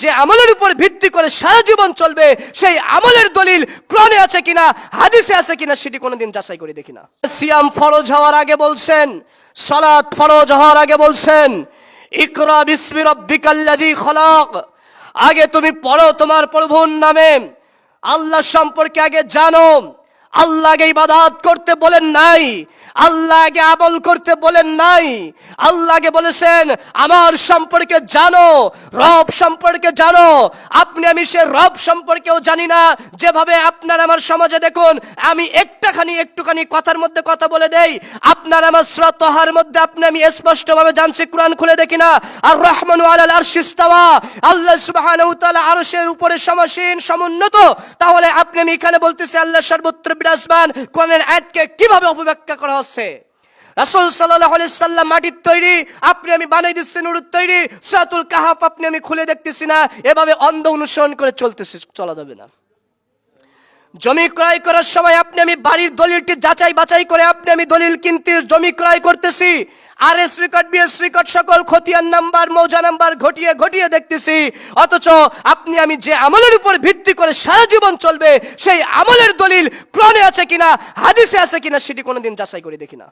যে আমলের উপর ভিত্তি করে সারা জীবন চলবে, সেই আমলের দলিল কোরআনে আছে কিনা, হাদিসে আছে কিনা, সেটি কোনোদিন যাচাই করে দেখি না। সিয়াম ফরজ হওয়ার আগে বলছেন, সালাত ফরজ হওয়ার আগে বলছেন, ইকরা বিসমি রব্বিকাল্লাযী খলাক। আগে তুমি পড়ো তোমার প্রভুর নামে, আল্লাহ সম্পর্কে আগে জানো, আল্লাহ আগে ইবাদত করতে বলেন নাই আল্লাহ আগে আমল করতে বলেন নাই। আল্লাহকে বলেছেন, আমার সম্পর্কে জানো, রব সম্পর্কে জানো। আপনি, আমি সে রব সম্পর্কেও জানি না। যেভাবে আপনার আমার সমাজে দেখুন, আমি একটাখানি, একটুখানি কথার মধ্যে কথা বলে দেই। আপনার আমার শ্রতহার মধ্যে আপনি, আমি স্পষ্টভাবে জানছি, কোরআন খুলে দেখি না। আর রহমান আলাল আরশিস্তাওয়া আল্লাহ সুবহানাহু তাআলা উপরে সমাসীন, সমুন্নত। তাহলে আপনি, আমি এখানে বলতেছি, আল্লাহ সর্বত্র বিরাজমান। কোরআনের আয়াতকে কীভাবে অপব্যাখ্যা করা হচ্ছে রাসুল সাল্লাহ মাটির তৈরি, আপনি আমি বানাই দিচ্ছি, নুরুর তৈরি। সাতুল কাহাপ আপনি আমি খুলে দেখতেছি না, এভাবে অন্ধ অনুসরণ করে চলতেছি, চলা যাবে না। জমি ক্রয় করার সময় আপনি আমি বাড়ির দলিলটি যাচাই বাছাই করে আপনি আমি দলিল কিনতে জমি ক্রয় করতেছি। R S record BS record সকল খতিয়ান নাম্বার, মৌজা নাম্বার ঘটিয়ে ঘটিয়ে দেখতেছি। অথচ আপনি আমি যে আমলের উপর ভিত্তি করে সারা জীবন চলবে, সেই আমলের দলিল ক্রনে আছে কিনা, হাদিসে আছে কিনা, সেটি কোনোদিন যাচাই করে দেখি না।